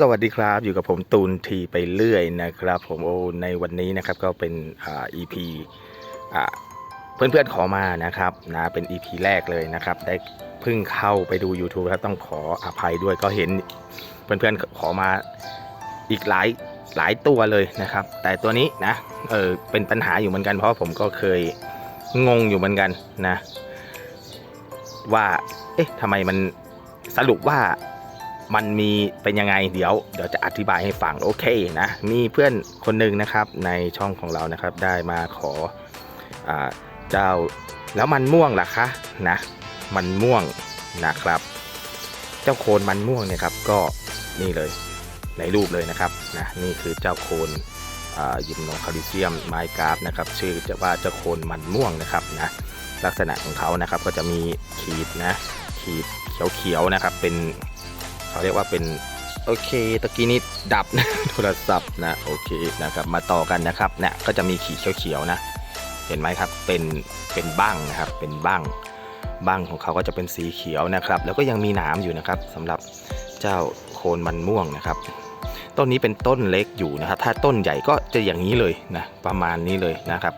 สวัสดีครับอยู่กับผมตูนทีไปเรื่อยนะครับ ผมโอในวันนี้นะครับก็เป็นอ่า EP อ่าเพื่อนๆขอมานะครับนะเป็น EP แรกเลยนะครับ ได้เพิ่งเข้าไปดู YouTube ครับต้องขออภัยด้วยก็เห็นเพื่อนๆขอมาอีกหลายหลายตัวเลยนะครับ แต่ตัวนี้นะเออเป็นปัญหาอยู่เหมือนกันเพราะผมก็เคยงงอยู่เหมือนกันนะ ว่าเอ๊ะทำไมมันสรุปว่า มันมีเป็นยังไงเดี๋ยวเดี๋ยวจะอธิบายให้ฟังโอเคนะมีเพื่อนคนหนึ่งนะครับในช่องของเรานะครับได้มาขออาเจ้าแล้วมันม่วงล่ะคะนะมันม่วงนะครับ เจ้าโคนมันม่วงเนี่ยครับก็นี่เลยในรูปเลยนะครับนะนี่คือเจ้าโคนยิมโนคาลิเซียมไมกราฟนะครับชื่อจะว่าเจ้าโคนมันม่วงนะครับนะลักษณะของเขานะครับก็จะมีขีดนะขีดเขียวๆนะครับเป็น เขาเรียกว่าเป็นโอเคตะกี้นี้ดับนะโทรศัพท์นะโอเคนะครับมาต่อกันนะครับเนี่ยก็จะมีขีดเขียวๆนะ เห็นไหมครับเป็นเป็นบ้างนะครับเป็นบ้างบ้างของเขาก็จะเป็นสีเขียวนะครับ แล้วก็ยังมีหนามอยู่นะครับสำหรับเจ้าโคนมันม่วงนะครับ ต้นนี้เป็นต้นเล็กอยู่นะครับ ถ้าต้นใหญ่ก็จะอย่างนี้เลยนะประมาณนี้เลยนะครับ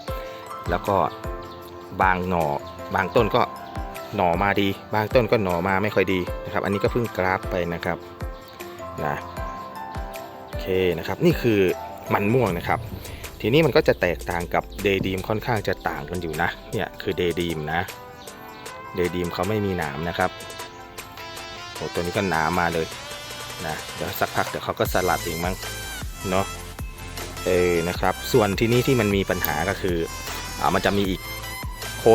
แล้วก็บางหน่อบางต้นก็ หน่อมาดี บางต้นก็หน่อมาไม่ค่อยดีนะครับ อันนี้ก็เพิ่งกราฟไปนะครับนะโอเคนะครับนี่คือมันม่วงนะครับ ทีนี้มันก็จะแตกต่างกับเดดีมค่อนข้างจะต่างกันอยู่นะเนี่ยคือเดดีมนะเดดีมเขาไม่มีหนามนะครับโอ้ตัวนี้ก็หนามมาเลยนะเดี๋ยวสักพักเดี๋ยวเขาก็สลัดเองมั้งเนาะเออนะครับ ส่วนที่นี้ที่มันมีปัญหาก็คืออ่ามันจะมีอีก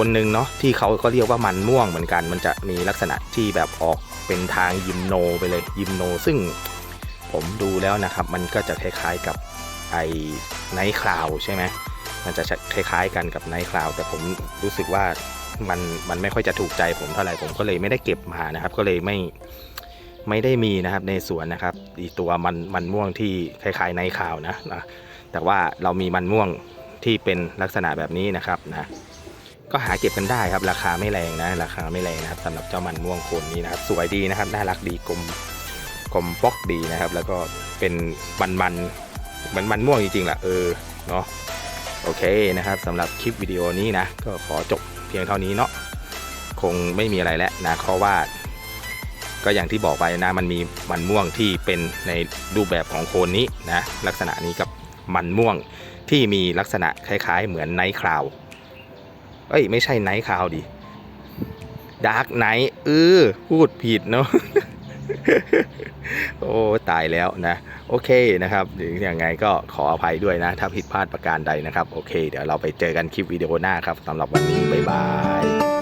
นหนึ่งเนาะที่เขาก็เรียกว่ามันม่วงเหมือนกัน มันจะมีลักษณะที่แบบออกเป็นทางยิมโนไปเลยยิมโน ซึ่งผมดูแล้วนะครับ มันก็จะคล้ายๆกับไอไนท์คลาวใช่ไหมมันจะคล้ายๆกันกับไนท์คลาวแต่ผมรู้สึกว่ามันมันไม่ค่อยจะถูกใจผมเท่าไหร่ผมก็เลยไม่ได้เก็บมานะครับ ก็เลยไม่ไม่ได้มีนะครับในสวนนะครับอีตัวมันมันม่วงที่คล้ายๆไนท์คลาวนะนะแต่ว่าเรามีมันม่วงที่เป็นลักษณะแบบนี้นะครับนะ ก็หาเก็บกันได้ครับราคาไม่แรงนะ ราคาไม่แรงนะครับสำหรับเจ้ามันม่วงโคนนี้นะครับสวยดีนะครับน่ารักดีกลมกลมป๊อกดีนะครับ แล้วก็เป็นมันมันมันมันม่วงจริงๆแหละเออเนาะโอเคนะครับสำหรับคลิปวิดีโอนี้นะ ก็ขอจบเพียงเท่านี้เนาะคงไม่มีอะไรแล้วนะเพราะว่า ก็อย่างที่บอกไปนะมันมีมันม่วงที่เป็นในรูปแบบของโคนนี้นะลักษณะนี้กับมันม่วงที่มีลักษณะคล้ายๆ เหมือนไนท์คลาว เอ้ย ไม่ใช่ไนท์คาวดิดาร์กไนท์เออพูดผิดเนาะโอ้ ตายแล้วนะ โอเคนะครับหรือยังไงก็ขออภัยด้วยนะ ถ้าผิดพลาดประการใดนะครับ โอเค เดี๋ยวเราไปเจอกันคลิปวิดีโอหน้าครับสำหรับวันนี้ บ๊ายบาย